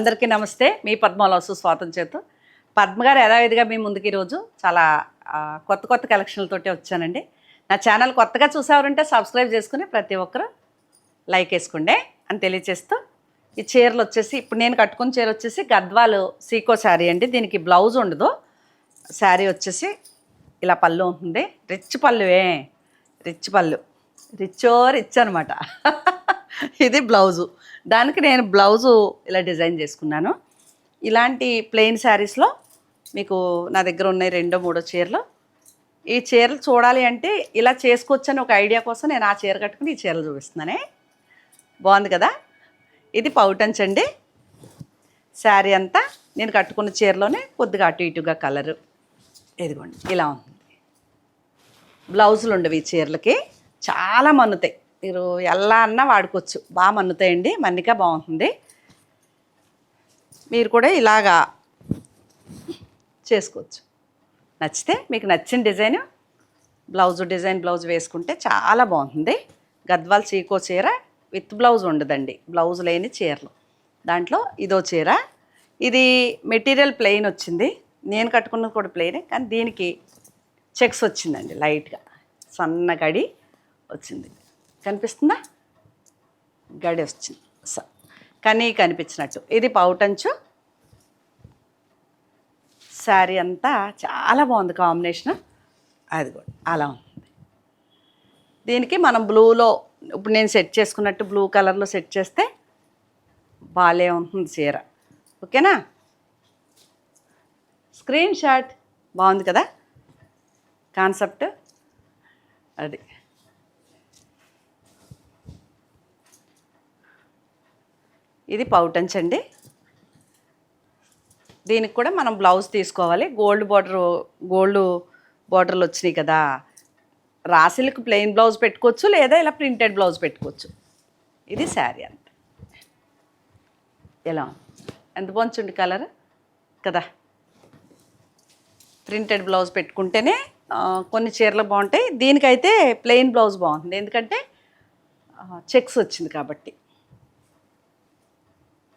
అందరికీ నమస్తే. మీ పద్మలోసు స్వాతం చేతు. పద్మ గారు యథావిధిగా మీ ముందుకు ఈరోజు చాలా కొత్త కొత్త కలెక్షన్లతోటి వచ్చానండి. నా ఛానల్ కొత్తగా చూసేవారంటే సబ్స్క్రైబ్ చేసుకుని ప్రతి ఒక్కరు లైక్ వేసుకోండి అని తెలియచేస్తూ ఈ చీరలు వచ్చేసి ఇప్పుడు నేను కట్టుకున్న చీర వచ్చేసి గద్వాలు సీకో శారీ అండి. దీనికి బ్లౌజ్ ఉండదు. శారీ వచ్చేసి ఇలా పళ్ళు ఉంటుంది. రిచ్ పళ్ళువే. రిచ్ పళ్ళు. రిచ్చో రిచ్ అనమాట ఇది బ్లౌజు. దానికి నేను బ్లౌజు ఇలా డిజైన్ చేసుకున్నాను. ఇలాంటి ప్లెయిన్ శారీస్లో మీకు నా దగ్గర ఉన్నాయి రెండో మూడో చీరలు. ఈ చీరలు చూడాలి అంటే ఇలా చేసుకోవచ్చని ఒక ఐడియా కోసం నేను ఆ చీర కట్టుకుని ఈ చీరలు చూపిస్తున్నానే. బాగుంది కదా? ఇది పౌటంచ్ అండి శారీ అంతా నేను కట్టుకున్న చీరలోనే కొద్దిగా అటు ఇటుగా కలరు. ఇదిగోండి ఇలా ఉంది. బ్లౌజులు ఉండవు ఈ చీరలకి. చాలా మన్నుతాయి. మీరు ఎలా అన్నా వాడుకోవచ్చు. బాగా మన్నుతాయండి. మన్నిక బాగుంటుంది. మీరు కూడా ఇలాగా చేసుకోవచ్చు. నచ్చితే మీకు నచ్చిన డిజైన్ బ్లౌజ్ డిజైన్ బ్లౌజ్ వేసుకుంటే చాలా బాగుంటుంది. గద్వాల్ చీకో చీర విత్ బ్లౌజ్ ఉండదండి. బ్లౌజ్ లేని చీరలు. దాంట్లో ఇదో చీర. ఇది మెటీరియల్ ప్లెయిన్ వచ్చింది. నేను కట్టుకున్నది కూడా ప్లెయినే కానీ దీనికి చెక్స్ వచ్చిందండి లైట్గా. సన్నగడి వచ్చింది. కనిపిస్తుందా? గడి వచ్చింది. స కనీ కనిపించినట్టు ఇది పౌటంచు. శారీ అంతా చాలా బాగుంది కాంబినేషన్. అది కూడా అలా ఉంది. దీనికి మనం బ్లూలో ఇప్పుడు నేను సెట్ చేసుకున్నట్టు బ్లూ కలర్లో సెట్ చేస్తే బాగాలే ఉంటుంది చీర. ఓకేనా? స్క్రీన్ షాట్ బాగుంది కదా? కాన్సెప్ట్ అది. ఇది పౌటంచ్ అండి. దీనికి కూడా మనం బ్లౌజ్ తీసుకోవాలి. గోల్డ్ బార్డర్ గోల్డ్ బార్డర్లు వచ్చినాయి కదా. రాసిలకు ప్లెయిన్ బ్లౌజ్ పెట్టుకోవచ్చు లేదా ఇలా ప్రింటెడ్ బ్లౌజ్ పెట్టుకోవచ్చు. ఇది శారీ అంట. ఎలా ఎంత బాగుంది కలర్? కదా. ప్రింటెడ్ బ్లౌజ్ పెట్టుకుంటేనే కొన్ని చీరలు బాగుంటాయి. దీనికైతే ప్లెయిన్ బ్లౌజ్ బాగుంటుంది ఎందుకంటే చెక్స్ వచ్చింది కాబట్టి.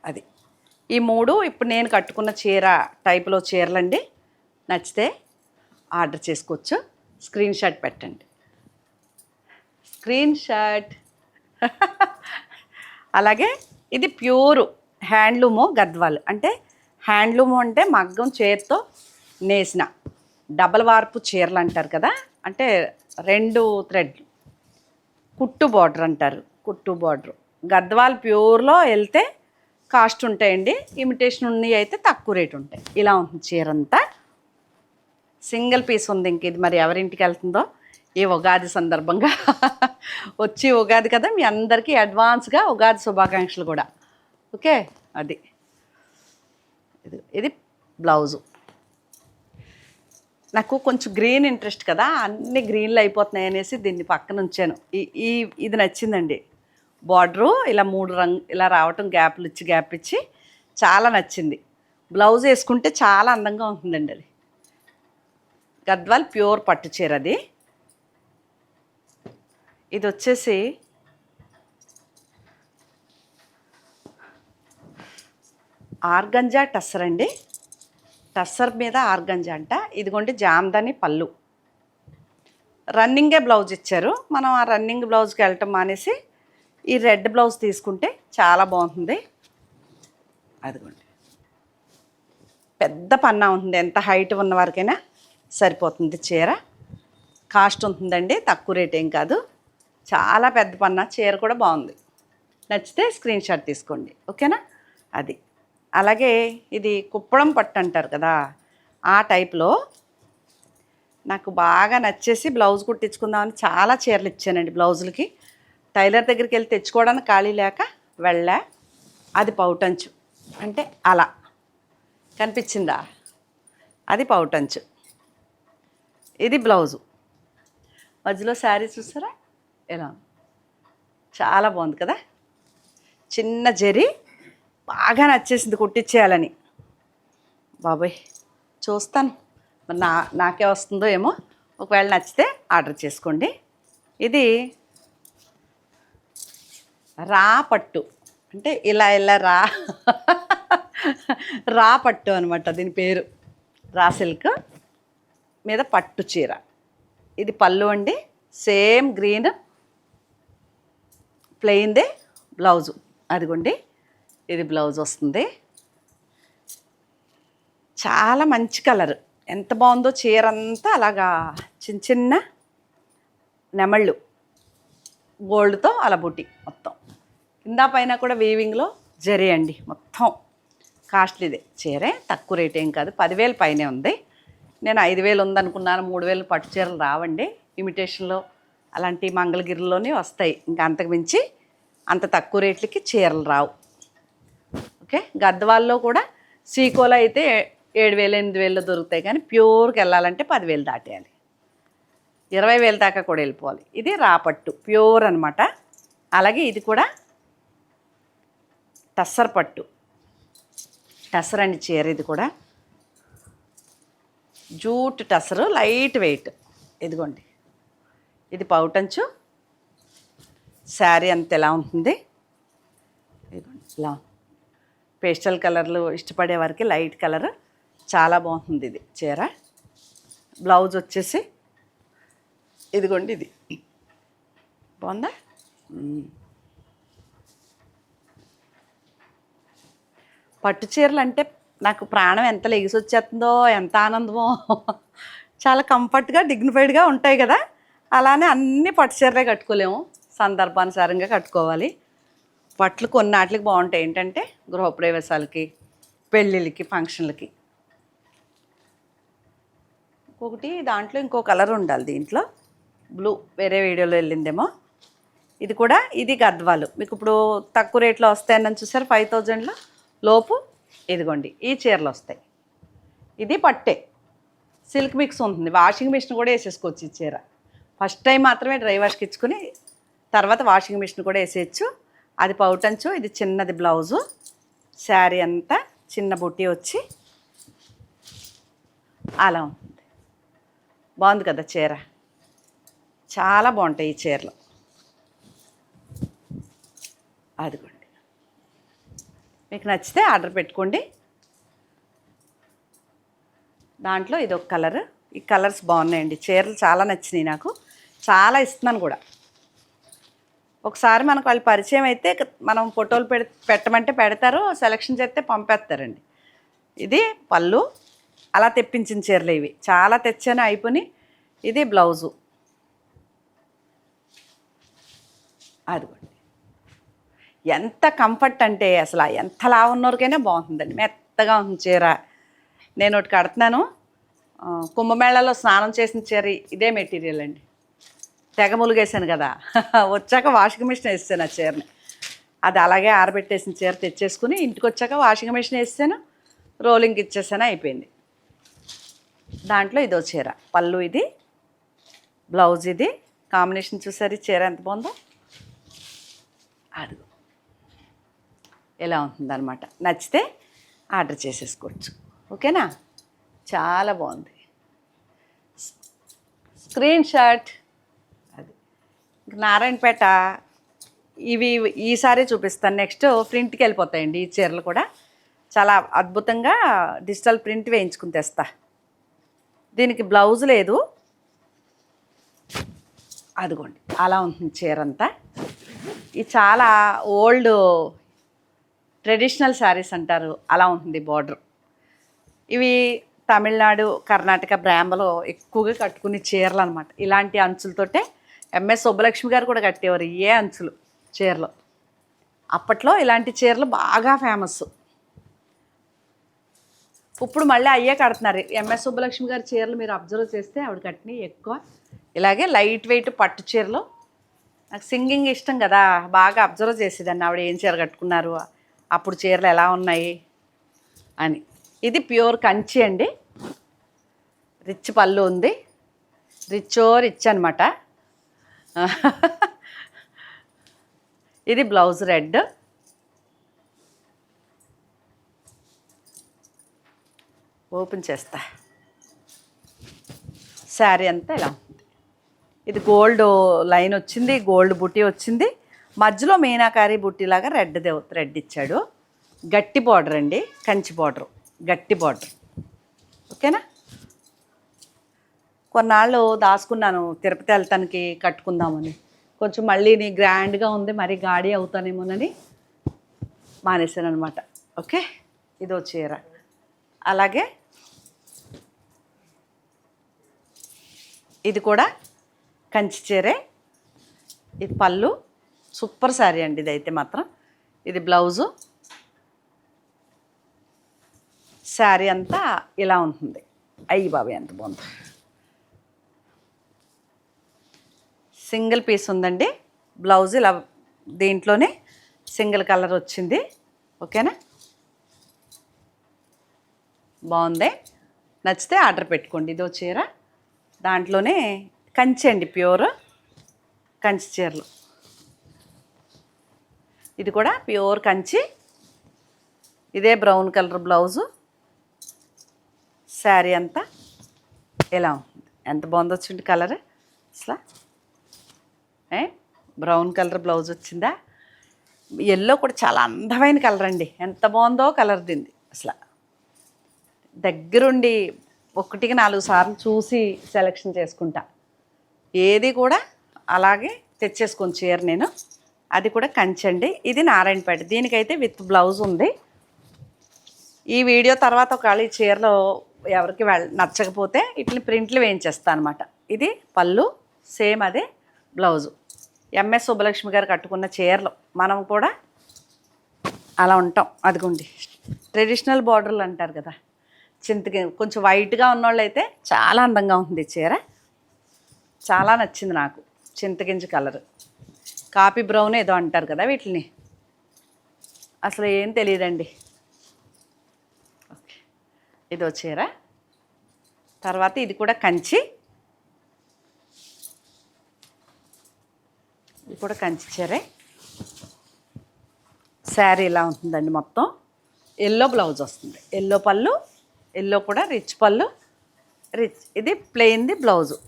అది. ఈ మూడు ఇప్పుడు నేను కట్టుకున్న చీర టైపులో చీరలండి. నచ్చితే ఆర్డర్ చేసుకోవచ్చు. స్క్రీన్ షాట్ పెట్టండి. Screen shot. అలాగే ఇది ప్యూర్ హ్యాండ్లూము గద్వాల్. అంటే హ్యాండ్లూము అంటే మగ్గం చేత్తో నేసిన డబల్ వార్పు చీరలు అంటారు కదా? అంటే రెండు థ్రెడ్లు కుట్టు బార్డర్ అంటారు. కుట్టు బార్డర్. గద్వాల్ ప్యూర్లో వెళ్తే కాస్ట్ ఉంటాయండి. ఇమిటేషన్ ఉన్నవి అయితే తక్కువ రేట్ ఉంటాయి. ఇలా ఉంటుంది చీర అంతా సింగిల్ పీస్ ఉంది ఇంక ఇది మరి ఎవరింటికి వెళ్తుందో? ఈ ఉగాది సందర్భంగా. వచ్చి ఉగాది కదా మీ అందరికీ అడ్వాన్స్గా ఉగాది శుభాకాంక్షలు కూడా. ఓకే? అది. ఇది ఇది బ్లౌజు. నాకు కొంచెం గ్రీన్ ఇంట్రెస్ట్ కదా. అన్ని గ్రీన్లు అయిపోతున్నాయి అనేసి దీన్ని పక్కన ఉంచాను ఈ ఈ ఇది నచ్చిందండి. బార్డరు ఇలా మూడు రంగు ఇలా రావటం గ్యాప్లు ఇచ్చి గ్యాప్ ఇచ్చి చాలా నచ్చింది. బ్లౌజ్ వేసుకుంటే చాలా అందంగా ఉంటుందండి అది. గద్వాల్ ప్యూర్ పట్టు చీర అది. ఇది వచ్చేసి ఆర్గంజా టస్సర్ అండి. టస్సర్ మీద ఆర్గంజా అంట. ఇదిగోండి జామ్దని పళ్ళు. రన్నింగే బ్లౌజ్ ఇచ్చారు. మనం ఆ రన్నింగ్ బ్లౌజ్కి వెళ్ళటం మానేసి ఈ రెడ్ బ్లౌజ్ తీసుకుంటే చాలా బాగుంటుంది. అదిగోండి. పెద్ద పన్నా ఉంటుంది. ఎంత హైట్ ఉన్న వరకైనా సరిపోతుంది చీర. కాస్ట్ ఉంటుందండి తక్కువ రేట్ ఏం కాదు. చాలా పెద్ద పన్నా చీర కూడా బాగుంది. నచ్చితే స్క్రీన్ షాట్ తీసుకోండి. ఓకేనా? అది. అలాగే ఇది కుప్పడం పట్టు అంటారు కదా ఆ టైప్లో నాకు బాగా నచ్చేసి బ్లౌజ్ కుట్టించుకుందామని చాలా చీరలు ఇచ్చానండి బ్లౌజులకి. టైలర్ దగ్గరికి వెళ్ళి తెచ్చుకోవడానికి ఖాళీ లేక వెళ్ళా అది పౌటంచు. అంటే అలా. కనిపించిందా? అది పౌటంచు. ఇది బ్లౌజు. మధ్యలో శారీ చూసారా? ఎలా చాలా బాగుంది కదా? చిన్న జరి బాగా నచ్చేసింది కుట్టించేయాలని బాబాయ్ చూస్తాను. మరి నా నాకే వస్తుందో ఏమో? ఒకవేళ నచ్చితే ఆర్డర్ చేసుకోండి. ఇది రా పట్టు. అంటే ఇలా ఇలా రా. రా పట్టు అనమాట దీని పేరు. రా సిల్క్ మీద పట్టు చీర. ఇది పళ్ళు అండి. సేమ్ గ్రీన్ ప్లెయిన్దే బ్లౌజు. అదిగోండి. ఇది బ్లౌజ్ వస్తుంది. చాలా మంచి కలర్. ఎంత బాగుందో చీర అంతా అలాగా చిన్న చిన్న నెమళ్ళు. గోల్డ్తో అలా బుట్టి మొత్తం. కింద పైన కూడా వీవింగ్లో జరీ అండి మొత్తం. కాస్ట్లీదే. చీరే తక్కువ రేట్ ఏం కాదు. పదివేలు పైనే ఉంది. నేను ఐదు వేలు ఉందనుకున్నాను మూడు వేలు పట్టు చీరలు రావండి. ఇమిటేషన్లో అలాంటి మంగళగిరిలోనే వస్తాయి. ఇంకా అంతకు మించి అంత తక్కువ రేట్లకి చీరలు రావు. ఓకే? గద్వాల్లో కూడా సీకోలో అయితే ఏడు వేలు ఎనిమిది వేలు దొరుకుతాయి. కానీ ప్యూర్కి వెళ్ళాలంటే పదివేలు దాటేయాలి. ఇరవై వేలు దాకా కూడా వెళ్ళిపోవాలి. ఇది రాపట్టు ప్యూర్ అనమాట అలాగే ఇది కూడా టస్సర్ పట్టు. టస్సర్ అండి చీర ఇది కూడా. Jute tussar lightweight. ఇదిగోండి. ఇది పౌటంచు. శారీ అంత ఎలా ఉంటుంది? ఇదిగోండి ఇలా. పేస్టల్ కలర్లు ఇష్టపడే వారికి లైట్ కలర్. చాలా బాగుంటుంది ఇది చీర. బ్లౌజ్ వచ్చేసి ఇదిగోండి ఇది. బాగుందా. పట్టు చీరలు అంటే నాకు ప్రాణం ఎంత లెగిసి వచ్చేస్తుందో ఎంత ఆనందమో. చాలా కంఫర్ట్గా డిగ్నిఫైడ్గా ఉంటాయి కదా. అలానే అన్ని పట్టు చీరలే కట్టుకోలేము. సందర్భానుసారంగా కట్టుకోవాలి. పట్లు కొన్నాటికి బాగుంటాయి. ఏంటంటే గృహప్రవేశాలకి పెళ్ళిళ్ళకి ఫంక్షన్లకి. ఇంకొకటి దాంట్లో ఇంకో కలర్ ఉండాలి దీంట్లో. బ్లూ వేరే వీడియోలో వెళ్ళిందేమో. ఇది కూడా ఇది గద్వాలు. మీకు ఇప్పుడు తక్కువ రేట్లో వస్తాయని చూసారు? ఫైవ్ థౌజండ్లో లోపు ఇదిగోండి ఈ చీరలు వస్తాయి. ఇది పట్టే. సిల్క్ మిక్స్ ఉంటుంది. వాషింగ్ మిషన్ కూడా వేసేసుకోవచ్చు ఈ చీర. ఫస్ట్ టైం మాత్రమే డ్రై వాష్కి ఇచ్చుకుని తర్వాత వాషింగ్ మిషన్ కూడా వేసేయచ్చు. అది పౌటంచు ఇది చిన్నది బ్లౌజు. శారీ అంతా చిన్న బుట్టి వచ్చి అలా ఉంటుంది. బాగుంది కదా చీర? చాలా బాగుంటాయి ఈ చీరలు. అదిగోండి. మీకు నచ్చితే ఆర్డర్ పెట్టుకోండి. దాంట్లో ఇది ఒక కలర్. ఈ కలర్స్ బాగున్నాయండి. చీరలు చాలా నచ్చినాయి నాకు. చాలా ఇస్తున్నాను కూడా. ఒకసారి మనకు వాళ్ళు పరిచయం అయితే మనం ఫోటోలు పెడ పెట్టమంటే పెడతారు. సెలక్షన్ చేస్తే పంపేస్తారండి. ఇది పళ్ళు. అలా తెప్పించిన చీరలు ఇవి. చాలా తెచ్చాను అయిపోయి ఇది బ్లౌజు. అదిగోండి. ఎంత కంఫర్ట్ అంటే అసలు ఎంత లావు ఉన్నోరికైనా బాగుంటుందండి. మెత్తగా ఉంది చీర. నేను ఒకటి కడుతున్నాను. కుంభమేళాలో స్నానం చేసిన చీర ఇదే మెటీరియల్ అండి. తెగ ములిగేసాను కదా. వచ్చాక వాషింగ్ మిషన్ వేసాను ఆ చీరని. అది అలాగే ఆరబెట్టేసిన చీర తెచ్చేసుకుని ఇంటికి వచ్చాక వాషింగ్ మిషన్ వేసాను రోలింగ్ ఇచ్చేసాను అయిపోయింది. దాంట్లో ఇదో చీర. పళ్ళు ఇది బ్లౌజ్ ఇది. కాంబినేషన్ చూసారు చీర ఎంత బాగుందో? అడుగు. ఎలా ఉంటుందన్నమాట. నచ్చితే ఆర్డర్ చేసేసుకోవచ్చు. ఓకేనా? చాలా బాగుంది. Screenshot. అది. నారాయణపేట. ఇవి ఈసారి చూపిస్తాను. నెక్స్ట్ ప్రింట్కి వెళ్ళిపోతాయండి ఈ చీరలు కూడా. చాలా అద్భుతంగా డిజిటల్ ప్రింట్ వేయించుకుని తెస్తా. దీనికి బ్లౌజ్ లేదు. అదిగోండి. అలా ఉంటుంది చీర అంతా ఇది చాలా ఓల్డ్ ట్రెడిషనల్ శారీస్ అంటారు. అలా ఉంటుంది బార్డర్. ఇవి తమిళనాడు కర్ణాటక బ్రాహ్మలో ఎక్కువగా కట్టుకునే చీరలు అనమాట ఇలాంటి అంచులతోటే ఎంఎస్ సుబ్బలక్ష్మి గారు కూడా కట్టేవారు ఏ అంచులు చీరలు. అప్పట్లో ఇలాంటి చీరలు బాగా ఫేమస్. ఇప్పుడు మళ్ళీ అయ్యే కడుతున్నారు. ఎంఎస్ సుబ్బలక్ష్మి గారి చీరలు మీరు అబ్జర్వ్ చేస్తే ఆవిడ కట్టినవి ఎక్కువ. ఇలాగే లైట్ వెయిట్ పట్టు చీరలు నాకు సింగింగ్ ఇష్టం కదా బాగా అబ్జర్వ్ చేసేదాన్ని. ఆవిడ ఏం చీర కట్టుకున్నారు అప్పుడు చీరలు ఎలా ఉన్నాయి అని. ఇది ప్యూర్ కంచి అండి. రిచ్ పళ్ళు ఉంది. రిచ్చో రిచ్ అనమాట ఇది బ్లౌజ్ రెడ్. ఓపెన్ చేస్తా. శారీ అంతా ఇలా. ఇది గోల్డ్ లైన్ వచ్చింది గోల్డ్ బుట్టి వచ్చింది. మధ్యలో మీనాకారి బుట్టిలాగా రెడ్ది రెడ్ ఇచ్చాడు. గట్టి బార్డర్ అండి కంచి బార్డర్ గట్టి బార్డర్. ఓకేనా? కొన్నాళ్ళు దాచుకున్నాను తిరుపతి వెళ్తానికి కట్టుకుందామని. కొంచెం మళ్ళీ నీ గ్రాండ్గా ఉంది మరి గాడి అవుతానేమోనని మానేశాను అనమాట ఓకే? ఇదో చీర. అలాగే ఇది కూడా కంచి చీరే ఇది పళ్ళు. సూపర్ శారీ అండి ఇది అయితే మాత్రం. ఇది బ్లౌజు. శారీ అంతా ఇలా ఉంటుంది. అయ్యి బాబాయ్ ఎంత బాగుంది. సింగిల్ పీస్ ఉందండి. బ్లౌజ్ ఇలా దీంట్లోనే సింగిల్ కలర్ వచ్చింది. ఓకేనా? బాగుంది. నచ్చితే ఆర్డర్ పెట్టుకోండి. ఇదో చీర. దాంట్లోనే కంచి అండి ప్యూర్. కంచి చీరలు. ఇది కూడా ప్యూర్ కంచి. ఇదే బ్రౌన్ కలర్ బ్లౌజు. శారీ అంతా ఎలా ఉంటుంది? ఎంత బాగుంది వచ్చింది కలర్. అసలు. ఏ? బ్రౌన్ కలర్ బ్లౌజ్ వచ్చిందా? ఎల్లో కూడా చాలా అందమైన కలర్ అండి. ఎంత బాగుందో కలర్ దింది. అసలు. దగ్గరుండి ఒకటికి నాలుగు సార్లు చూసి సెలెక్షన్ చేసుకుంటా. ఏది కూడా అలాగే తెచ్చేసుకొని చీర నేను. అది కూడా కంచండి. ఇది నారాయణపేట. దీనికైతే విత్ బ్లౌజ్ ఉంది. ఈ వీడియో తర్వాత ఒకవేళ ఈ చీరలో ఎవరికి వెళ్ళ నచ్చకపోతే ఇట్లా ప్రింట్లు వేయించేస్తాను అనమాట ఇది పళ్ళు సేమ్ అదే బ్లౌజు. ఎంఎస్ సుబ్బలక్ష్మి గారు కట్టుకున్న చీరలు. మనం కూడా అలా ఉంటాం. అదిగోండి. ట్రెడిషనల్ బార్డర్లు అంటారు కదా. చింతకి కొంచెం వైట్గా ఉన్నోళ్ళు అయితే చాలా అందంగా ఉంది చీర. చాలా నచ్చింది నాకు. చింతగింజ కలర్. కాపీ బ్రౌన్ ఏదో అంటారు కదా వీటిని. అసలు ఏం తెలియదండి. ఓకే. ఇదో చీర. తర్వాత ఇది కూడా కంచి. ఇది కూడా కంచి చీరే. శారీ ఇలా ఉంటుందండి మొత్తం. ఎల్లో బ్లౌజ్ వస్తుంది. ఎల్లో పళ్ళు ఎల్లో కూడా రిచ్ పళ్ళు. రిచ్ ఇది ప్లెయిన్ది బ్లౌజు.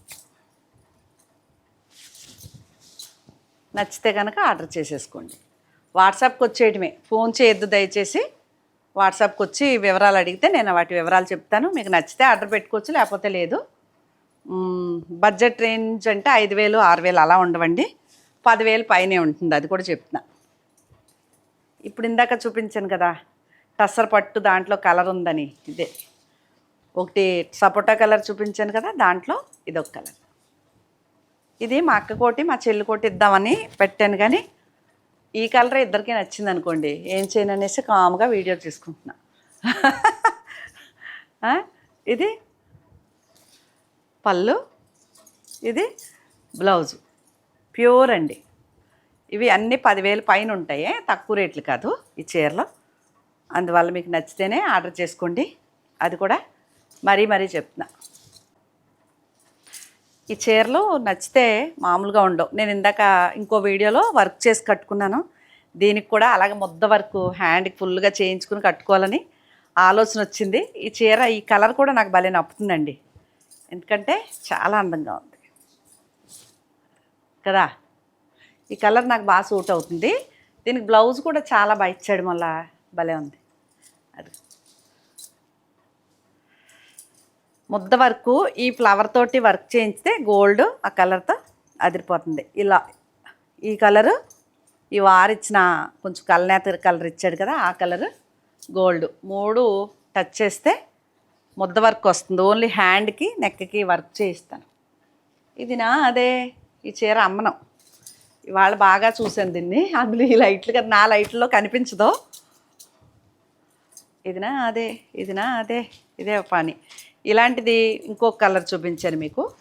నచ్చితే కనుక ఆర్డర్ చేసేసుకోండి. వాట్సాప్కి వచ్చేయటమే. ఫోన్ చేయొద్దు దయచేసి. వాట్సాప్కి వచ్చి వివరాలు అడిగితే నేను వాటి వివరాలు చెప్తాను. మీకు నచ్చితే ఆర్డర్ పెట్టుకోవచ్చు లేకపోతే లేదు. బడ్జెట్ రేంజ్ అంటే ఐదు వేలు ఆరు వేలు అలా ఉండవండి. పదివేలు పైనే ఉంటుంది అది కూడా చెప్తున్నా. ఇప్పుడు ఇందాక చూపించాను కదా టస్సర్ పట్టు దాంట్లో కలర్ ఉందని. ఇదే. ఒకటి సపోటా కలర్ చూపించాను కదా దాంట్లో ఇదొక కలర్. ఇది మా అక్క కోటి మా చెల్లి కోటి ఇద్దామని పెట్టాను కానీ ఈ కలర్ ఇద్దరికి నచ్చింది అనుకోండి. ఏం చేయను అనేసి కామ్గా వీడియో తీసుకుంటున్నా. ఇది పళ్ళు ఇది బ్లౌజు. ప్యూర్ అండి. ఇవి అన్నీ పదివేలు పైన ఉంటాయి తక్కువ రేట్లు కాదు ఈ చీరలో. అందువల్ల మీకు నచ్చితేనే ఆర్డర్ చేసుకోండి. అది కూడా మరీ మరీ చెప్తున్నా. ఈ చీరలు నచ్చితే మామూలుగా ఉండవు. నేను ఇందాక ఇంకో వీడియోలో వర్క్ చేసి కట్టుకున్నాను. దీనికి కూడా అలాగే ముద్ద వరకు హ్యాండ్కి ఫుల్గా చేయించుకుని కట్టుకోవాలని ఆలోచన వచ్చింది. ఈ చీర ఈ కలర్ కూడా నాకు భలే నప్పుతుందండి. ఎందుకంటే చాలా అందంగా ఉంది. కదా? ఈ కలర్ నాకు బాగా సూట్ అవుతుంది. దీనికి బ్లౌజ్ కూడా చాలా బాగా ఇచ్చాడు మళ్ళా. భలే ఉంది. అది ముద్ద వర్క్ ఈ ఫ్లవర్ తోటి వర్క్ చేయించితే గోల్డ్ ఆ కలర్తో అదిరిపోతుంది. ఇలా ఈ కలరు ఈ వారిచ్చిన కొంచెం కలనేత కలర్ ఇచ్చాడు కదా ఆ కలర్ గోల్డ్ మూడు టచ్ చేస్తే ముద్ద వర్క్ వస్తుంది. ఓన్లీ హ్యాండ్కి నెక్కి వర్క్ చేయిస్తాను. ఇది నా అదే ఈ చీర అమ్మనం. ఇవాళ బాగా చూశాను దీన్ని. అందులో ఈ లైట్లు కదా నా లైట్లో కనిపించదు. ఇదినా అదే ఇదినా అదే ఇదే పని. ఇలాంటిది ఇంకొక కలర్ చూపించాను మీకు.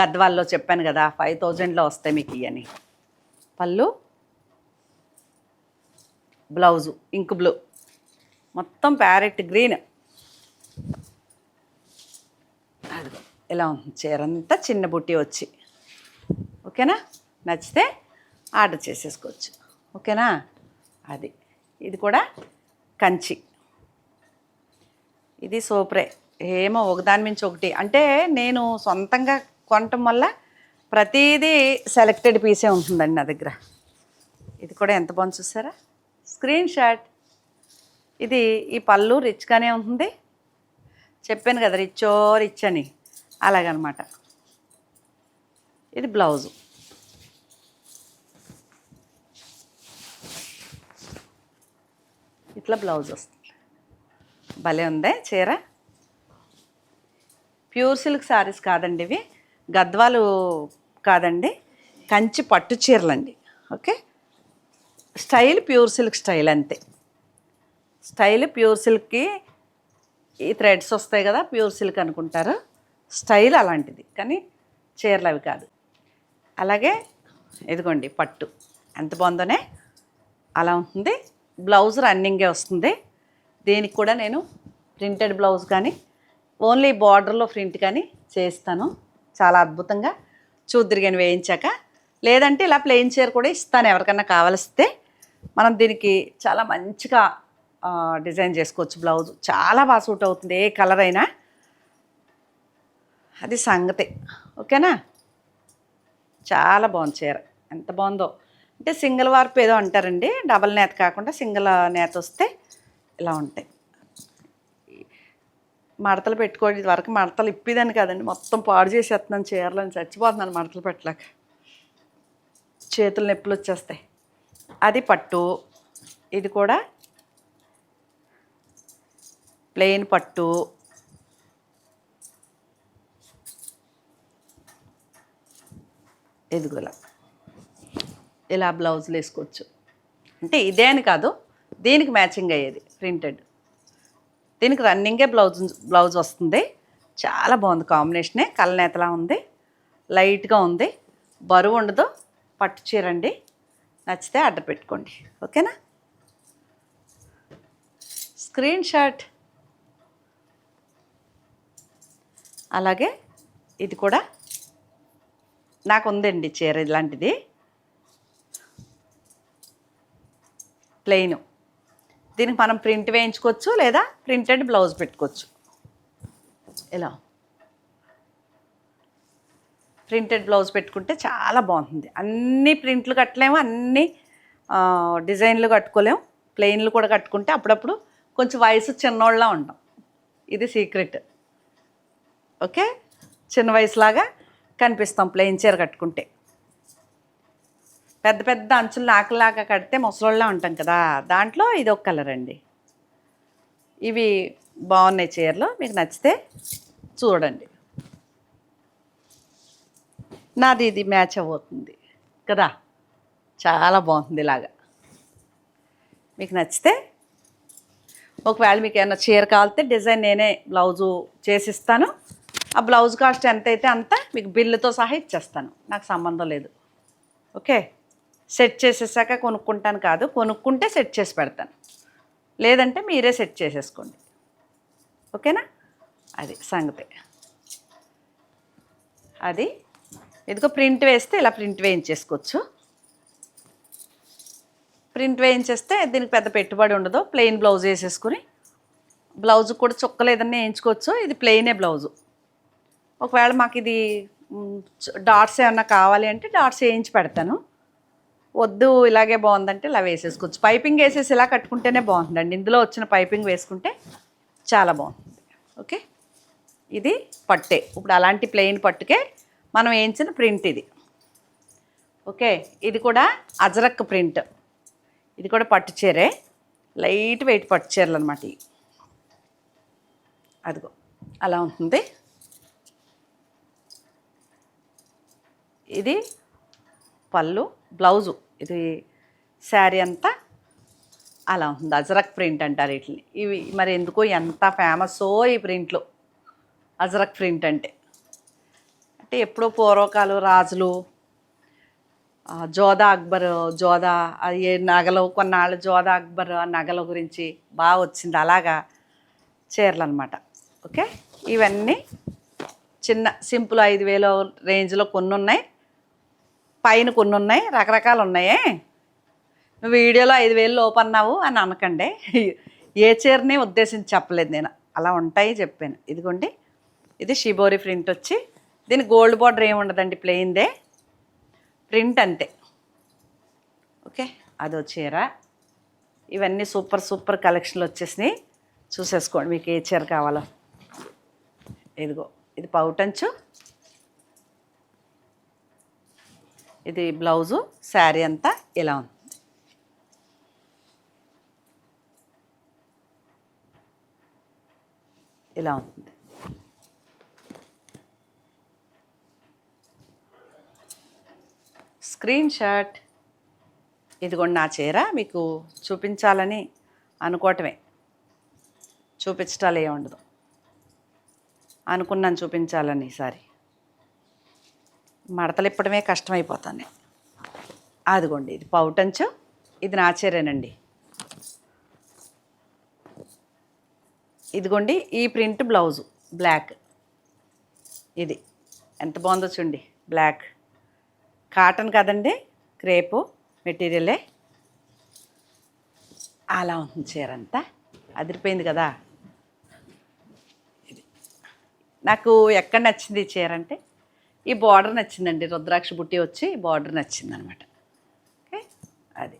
గద్వాల్లో చెప్పాను కదా ఫైవ్ థౌజండ్లో వస్తాయి మీకు ఇవని పళ్ళు బ్లౌజు ఇంక్ బ్లూ. మొత్తం ప్యారెట్ గ్రీన్. అదిగో ఇలా ఉంది. చీర అంతా చిన్న బుట్టి వచ్చి. ఓకేనా? నచ్చితే ఆర్డర్ చేసేసుకోవచ్చు. ఓకేనా? అది. ఇది కూడా కంచి. ఇది సూపరే. ఏమో ఒకదాని మించి ఒకటి. అంటే నేను సొంతంగా కొనటం వల్ల ప్రతిదీ సెలెక్టెడ్ పీసే ఉంటుందండి నా దగ్గర. ఇది కూడా ఎంత బాగుంది చూసారా? స్క్రీన్ షాట్ ఇది ఈ పళ్ళు రిచ్గానే ఉంటుంది. చెప్పాను కదా రిచ్చో రిచ్ అని. అలాగనమాట. ఇది బ్లౌజు ఇట్లా బ్లౌజ్ వస్తుంది. భలే ఉందే చీర. ప్యూర్ సిల్క్ శారీస్ కాదండి ఇవి. గద్వాలు కాదండి. కంచి పట్టు చీరలండి. Okay? Style pure silk style అంతే. స్టైల్ ప్యూర్ సిల్క్కి ఈ థ్రెడ్స్ వస్తాయి కదా ప్యూర్ సిల్క్ అనుకుంటారు. స్టైల్ అలాంటిది కానీ చీరలు అవి కాదు. అలాగే ఇదిగోండి పట్టు. ఎంత బాగుందోనే? అలా ఉంటుంది. బ్లౌజ్ రన్నింగే వస్తుంది. దీనికి కూడా నేను ప్రింటెడ్ బ్లౌజ్ కానీ ఓన్లీ బార్డర్లో ప్రింట్ కానీ చేస్తాను. చాలా అద్భుతంగా చూద్దరిగాని కానీ వేయించాక. లేదంటే ఇలా ప్లెయిన్ చీర కూడా ఇస్తాను ఎవరికన్నా కావలిస్తే. మనం దీనికి చాలా మంచిగా డిజైన్ చేసుకోవచ్చు బ్లౌజ్. చాలా బాగా సూట్ అవుతుంది ఏ కలర్ అయినా. అది సంగతి. ఓకేనా? చాలా బాగుంది చీర. ఎంత బాగుందో. అంటే సింగిల్ వార్పు ఏదో అంటారండి. డబల్ నేత కాకుండా సింగిల్ నేత వస్తే ఇలా ఉంటాయి. మడతలు పెట్టుకోండి. ఇది వరకు మడతలు ఇప్పిదని కదండి. మొత్తం పాడు చేసేస్తున్నాను చీరలను. చచ్చిపోతున్నాను మడతలు పెట్టలేక. చేతులు నొప్పులు వచ్చేస్తాయి. అది పట్టు. ఇది కూడా ప్లెయిన్ పట్టు. ఎదుగుల ఇలా బ్లౌజులు వేసుకోవచ్చు. అంటే ఇదే అని కాదు. దీనికి మ్యాచింగ్ అయ్యేది. ప్రింటెడ్. దీనికి రన్నింగే బ్లౌజ్ బ్లౌజ్ వస్తుంది. చాలా బాగుంది కాంబినేషనే కళ్ళనేతలా ఉంది లైట్గా ఉంది. బరువు ఉండదు పట్టు చీర అండి నచ్చితే ఆర్డర్ పెట్టుకోండి ఓకేనా? Screenshot. అలాగే ఇది కూడా నాకు ఉందండి చీర ఇలాంటిది. ప్లెయిన్. దీనికి మనం ప్రింట్ వేయించుకోవచ్చు లేదా ప్రింటెడ్ బ్లౌజ్ పెట్టుకోవచ్చు. ఇలా. ప్రింటెడ్ బ్లౌజ్ పెట్టుకుంటే చాలా బాగుంటుంది. అన్ని ప్రింట్లు కట్టలేము అన్ని డిజైన్లు కట్టుకోలేము. ప్లెయిన్లు కూడా కట్టుకుంటే అప్పుడప్పుడు కొంచెం వయసు చిన్నోళ్ళ ఉంటాం. ఇది సీక్రెట్. ఓకే? చిన్న వయసులాగా కనిపిస్తాం ప్లెయిన్ చీర కట్టుకుంటే. పెద్ద పెద్ద అంచులు ఆకలాగా కడితే ముసలోళ్ళ ఉంటాం కదా. దాంట్లో ఇది ఒక కలర్ అండి. ఇవి బాగున్నాయి చీరలు. మీకు నచ్చితే చూడండి. నాది ఇది మ్యాచ్ అవుతుంది కదా. చాలా బాగుంది ఇలాగా. మీకు నచ్చితే ఒకవేళ మీకు ఏమైనా చీర కావాలితే డిజైన్ నేనే బ్లౌజు చేసిస్తాను. ఆ బ్లౌజ్ కాస్ట్ ఎంత అయితే అంత మీకు బిల్లుతో సహా ఇచ్చేస్తాను. నాకు సంబంధం లేదు. ఓకే? సెట్ చేసేసాక కొనుక్కుంటాను కాదు కొనుక్కుంటే సెట్ చేసి పెడతాను. లేదంటే మీరే సెట్ చేసేసుకోండి. ఓకేనా? అది సంగతి. అది ఇదిగో ప్రింట్ వేస్తే ఇలా ప్రింట్ వేయించేసుకోవచ్చు. ప్రింట్ వేయించేస్తే దీనికి పెద్ద పెట్టుబడి ఉండదు ప్లెయిన్ బ్లౌజ్ వేసేసుకుని. బ్లౌజ్ కూడా చుక్కలేదన్నీ వేయించుకోవచ్చు ఇది ప్లెయినే బ్లౌజు. ఒకవేళ మాకు ఇది డాట్స్ ఏమన్నా కావాలి అంటే డాట్స్ వేయించి పెడతాను. వద్దు ఇలాగే బాగుందంటే ఇలా వేసేసుకోవచ్చు. పైపింగ్ వేసేసి ఇలా కట్టుకుంటేనే బాగుంటుందండి. ఇందులో వచ్చిన పైపింగ్ వేసుకుంటే చాలా బాగుంటుంది. ఓకే? ఇది పట్టే. ఇప్పుడు అలాంటి ప్లెయిన్ పట్టుకే మనం వేయించిన ప్రింట్ ఇది. ఓకే? ఇది కూడా అజరక్ ప్రింట్. ఇది కూడా పట్టు చీరే. లైట్ వెయిట్ పట్టు చీరలు అనమాట ఇవి. అదిగో అలా ఉంటుంది. ఇది పళ్ళు బ్లౌజు. ఇది శారీ అంతా అలా ఉంటుంది అజరక్ ప్రింట్ అంటారు వీటిని. ఇవి మరి ఎందుకో ఎంత ఫేమస్సో ఈ ప్రింట్లు. అజరక్ ప్రింట్ అంటే. అంటే ఎప్పుడో పూర్వకాలు రాజులు జోదా అక్బర్ జోదా ఏ నగలు కొన్నాళ్ళు జోదా అక్బర్ ఆ నగల గురించి బాగా వచ్చింది. అలాగా చీరలు అనమాట ఓకే? ఇవన్నీ చిన్న సింపుల్ ఐదు వేల రేంజ్లో కొన్ని ఉన్నాయి పైన కొన్ని ఉన్నాయి రకరకాలు ఉన్నాయే. నువ్వు వీడియోలో ఐదు వేలు లోపు అన్నావు అని అనకండి. ఏ చీరని ఉద్దేశించి చెప్పలేదు నేను. అలా ఉంటాయి చెప్పాను. ఇదిగోండి. ఇది షిబోరి ప్రింట్ వచ్చి దీని గోల్డ్ బార్డర్ ఏమి ఉండదండి ప్లెయిన్దే. ప్రింట్ అంతే. ఓకే అదో చీర. ఇవన్నీ సూపర్ సూపర్ కలెక్షన్లు వచ్చేసినాయి. చూసేసుకోండి మీకు ఏ చీర కావాలో. ఇదిగో ఇది పౌటంచు. ఇది బ్లౌజు శారీ అంతా ఇలా ఉంది. ఇలా ఉంటుంది స్క్రీన్ షాట్. ఇదిగోండి నా చీర మీకు చూపించాలని అనుకోవటమే. చూపించటాలు ఏ ఉండదు. అనుకున్నాను చూపించాలని ఈసారి. మడతలు ఇప్పడమే కష్టమైపోతుంది అదిగోండి ఇది పౌటంచు ఇది నాచేరేనండి ఇదిగోండి ఈ ప్రింట్ బ్లౌజు బ్లాక్. ఇది. ఎంత బాగుందో చూడండి బ్లాక్. కాటన్ కదండి క్రేపు మెటీరియలే. అలా ఉంటుంది చీర అంతా అదిరిపోయింది కదా. ఇది. నాకు ఎక్కడ నచ్చింది ఈ చీర అంటే? ఈ బార్డర్ నచ్చిందండి. రుద్రాక్ష బుట్టి వచ్చి బార్డర్ నచ్చింది అనమాట ఓకే? అది.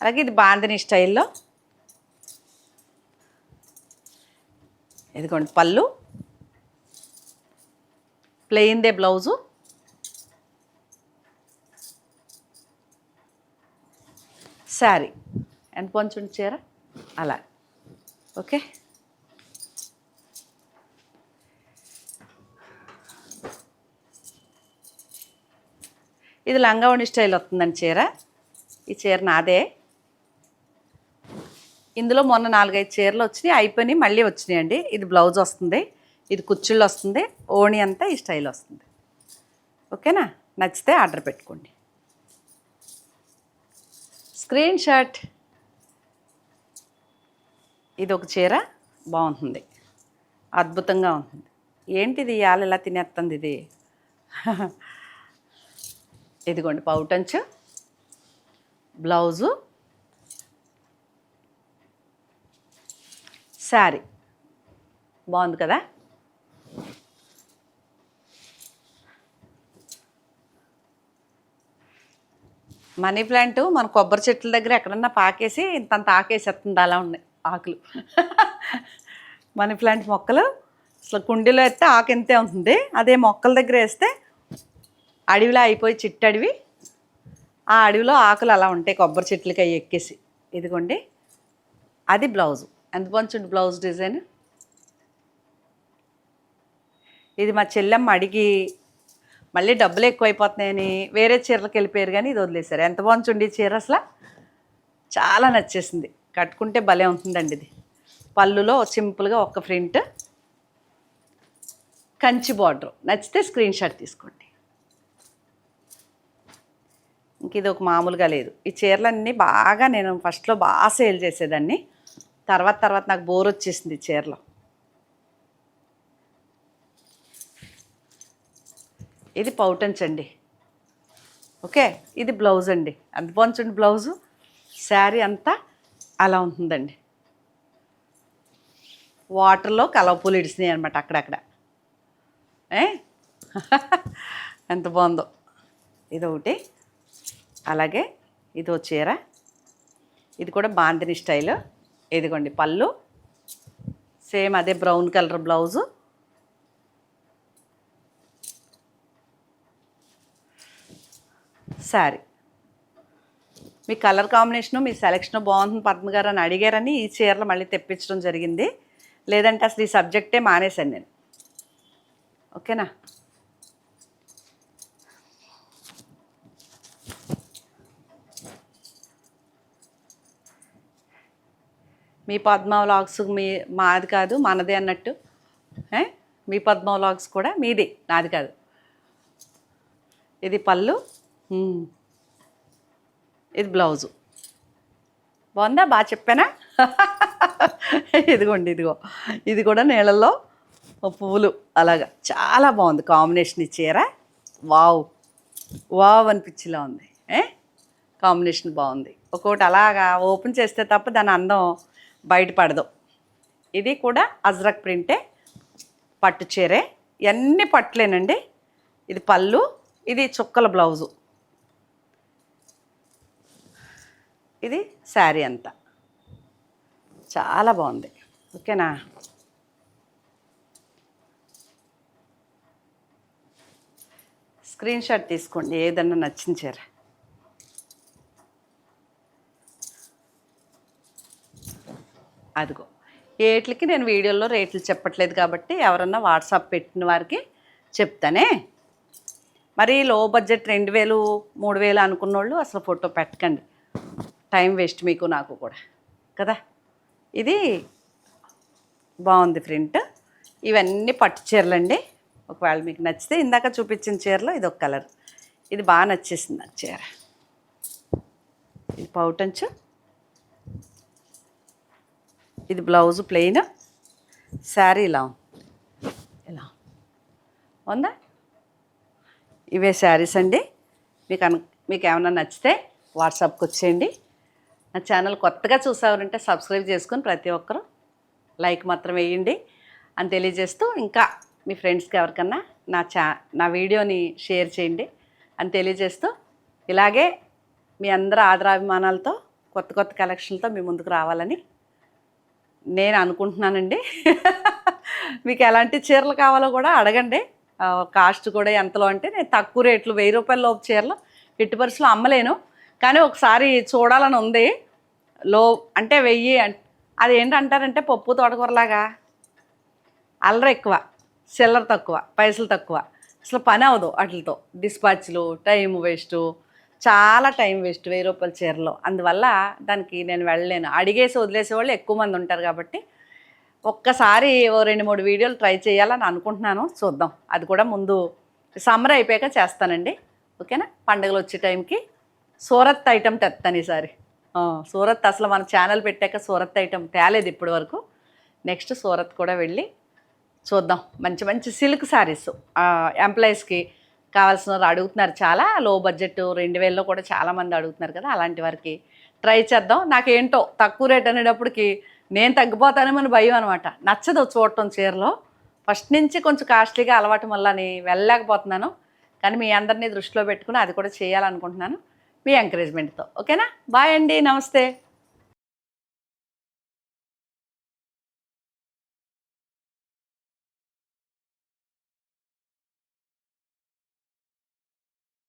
అలాగే ఇది బాంధని స్టైల్లో. ఇదిగోండి పళ్ళు. ప్లెయిన్దే బ్లౌజు. శారీ. ఎంత పంచుండి చీర. అలా. ఓకే? ఇది లంగావణి స్టైల్ వస్తుందండి చీర. ఈ చీర నాదే. ఇందులో మొన్న నాలుగైదు చీరలు వచ్చినాయి అయిపోయినాయి మళ్ళీ వచ్చినాయండి. ఇది బ్లౌజ్ వస్తుంది ఇది కుచ్చుళ్ళు వస్తుంది ఓణి అంతా ఈ స్టైల్ వస్తుంది. ఓకేనా? నచ్చితే ఆర్డర్ పెట్టుకోండి. Screenshot. ఇది ఒక చీర బాగుంటుంది. అద్భుతంగా ఉంటుంది. ఏంటిది? ఇవాళ ఇలా తినేస్తుంది ఇది? ఇదిగోండి పౌటంచు బ్లౌజు శారీ. బాగుంది కదా? మనీ ప్లాంట్ మన కొబ్బరి చెట్ల దగ్గర ఎక్కడన్నా పాకేసి ఇంతంత ఆకేసేస్తుంది అలా ఉన్నాయి ఆకులు. మనీ ప్లాంట్ మొక్కలు అసలు కుండీలో వేస్తే ఆకు ఎంతే ఉంటుంది అదే మొక్కల దగ్గర వేస్తే అడవిలో అయిపోయి చిట్టడివి. ఆ అడవిలో ఆకులు అలా ఉంటాయి కొబ్బరి చెట్లకి అవి ఎక్కేసి. ఇదిగోండి. అది బ్లౌజు. ఎంత బాగుంది బ్లౌజ్ డిజైన్. ఇది మా చెల్లెమ్మ అడిగి మళ్ళీ డబ్బులు ఎక్కువైపోతున్నాయని వేరే చీరలకు వెళ్ళిపోయారు కానీ ఇది వదిలేశారు. ఎంత బాగుంది చీర అసలు. చాలా నచ్చేసింది. కట్టుకుంటే భలే ఉంటుందండి ఇది. పళ్ళులో సింపుల్గా ఒక ప్రింట్. కంచి బార్డర్. నచ్చితే స్క్రీన్ షాట్ తీసుకోండి. ఇంక ఇది ఒక మామూలుగా లేదు. ఈ చీరలన్నీ బాగా నేను ఫస్ట్లో బాగా సేల్ చేసేదాన్ని. తర్వాత తర్వాత నాకు బోర్ వచ్చేసింది ఈ చీరలో. ఇది పౌటంచ్ అండి. ఓకే? ఇది బ్లౌజ్ అండి. అంత బాగుంచండి బ్లౌజు శారీ అంతా అలా ఉంటుందండి. వాటర్లో కలవపూలు ఇడిసినాయి అనమాట అక్కడక్కడ. ఏ? ఎంత బాగుందో. ఇది ఒకటి అలాగే ఇదో చీర. ఇది కూడా బాందిని స్టైల్. ఇదిగోండి పళ్ళు. సేమ్ అదే బ్రౌన్ కలర్ బ్లౌజు. శారీ మీ కలర్ కాంబినేషను మీ సెలెక్షన్ బాగుంటుంది పద్మ గారు అని అడిగారని ఈ చీరలు మళ్ళీ తెప్పించడం జరిగింది. లేదంటే అసలు ఈ సబ్జెక్టే మానేశాను నేను. ఓకేనా? మీ పద్మ వ్లాగ్స్ మీ మాది కాదు మనదే అన్నట్టు. మీ పద్మ వ్లాగ్స్ కూడా మీది నాది కాదు. ఇది పళ్ళు. ఇది బ్లౌజు. బాగుందా? బాగా చెప్పానా? ఇదిగోండి ఇదిగో. ఇది కూడా నీళ్ళల్లో పువ్వులు. అలాగా. చాలా బాగుంది కాంబినేషన్ ఈ చీర. వావ్. వావ్ అనిపించేలా ఉంది. ఏ? కాంబినేషన్ బాగుంది. ఒక్కొక్కటి అలాగా ఓపెన్ చేస్తే తప్ప దాని అందం బయటపడదు. ఇది కూడా అజ్రక్ ప్రింటే పట్టు చీరే. ఇవన్నీ పట్టులేనండి. ఇది పళ్ళు ఇది చుక్కల బ్లౌజు. ఇది శారీ అంతా. చాలా బాగుంది. ఓకేనా? స్క్రీన్ షాట్ తీసుకోండి ఏదన్నా నచ్చించారా అదిగో. ఏట్లకి నేను వీడియోలో రేట్లు చెప్పట్లేదు కాబట్టి ఎవరన్నా వాట్సాప్ పెట్టిన వారికి చెప్తానే. మరి లో బడ్జెట్ రెండు వేలు మూడు వేలు అనుకున్న వాళ్ళు అసలు ఫోటో పెట్టకండి. టైం వేస్ట్ మీకు నాకు కూడా. కదా? ఇది బాగుంది ప్రింట్. ఇవన్నీ పట్టు చీరలండి. ఒకవేళ మీకు నచ్చితే ఇందాక చూపించిన చీరలో ఇది ఒక కలర్. ఇది బాగా నచ్చేసింది నాకు చీర. ఇది పౌటంచు. ఇది బ్లౌజ్ ప్లెయిన్. శారీ ఇలా. ఇలా. ఉందా? ఇవే శారీస్ అండి. మీకు అను మీకు ఏమైనా నచ్చితే వాట్సాప్కి వచ్చేయండి. నా ఛానల్ కొత్తగా చూసావారంటే సబ్స్క్రైబ్ చేసుకొని ప్రతి ఒక్కరూ లైక్ మాత్రం వేయండి. అని తెలియజేస్తూ ఇంకా మీ ఫ్రెండ్స్కి ఎవరికన్నా నా చా నా వీడియోని షేర్ చేయండి. అని తెలియజేస్తూ ఇలాగే మీ అందరి ఆదరాభిమానాలతో కొత్త కొత్త కలెక్షన్లతో మీ ముందుకు రావాలని నేను అనుకుంటున్నానండి. మీకు ఎలాంటి చీరలు కావాలో కూడా అడగండి. కాస్ట్ కూడా ఎంతలో అంటే నేను తక్కువ రేట్లు వెయ్యి రూపాయల లోపు చీరలు ఎట్టి పరిస్థితులు అమ్మలేను. కానీ ఒకసారి చూడాలని ఉంది. లో అంటే వెయ్యి అది ఏంటంటారంటే పప్పు తోటకూరలాగా? అల్లర ఎక్కువ చిల్లర తక్కువ పైసలు తక్కువ. అసలు పని అవ్వదు వాటితో డిస్పాచ్లు టైం వేస్టు చాలా టైం వేస్ట్ వెయ్యి రూపాయల చీరలో. అందువల్ల దానికి నేను వెళ్ళలేను. అడిగేసి వదిలేసే వాళ్ళు ఎక్కువ మంది ఉంటారు కాబట్టి ఒక్కసారి ఓ రెండు మూడు వీడియోలు ట్రై చేయాలని అనుకుంటున్నాను. చూద్దాం. అది కూడా ముందు సమ్మర్ అయిపోయాక చేస్తానండి. ఓకేనా? పండుగలు వచ్చే టైంకి సూరత్ ఐటమ్ తెస్తాను ఈసారి. సూరత్ అసలు మన ఛానల్ పెట్టాక సూరత్ ఐటమ్ తేలేదు ఇప్పటి వరకు. నెక్స్ట్ సూరత్ కూడా వెళ్ళి చూద్దాం. మంచి మంచి సిల్క్ శారీస్ ఎంప్లాయీస్కి కావాల్సిన వారు అడుగుతున్నారు. చాలా లో బడ్జెట్ రెండు వేలలో కూడా చాలామంది అడుగుతున్నారు కదా అలాంటి వారికి. ట్రై చేద్దాం. నాకేంటో తక్కువ రేట్ అనేటప్పటికి నేను తగ్గిపోతానేమని భయం అనమాట నచ్చదు చూడటం చీరలో. ఫస్ట్ నుంచి కొంచెం కాస్ట్లీగా అలవాటు వల్లని వెళ్ళలేకపోతున్నాను. కానీ మీ అందరినీ దృష్టిలో పెట్టుకుని అది కూడా చేయాలనుకుంటున్నాను. మీ ఎంకరేజ్మెంట్తో ఓకేనా? బాయ్ అండి. నమస్తే.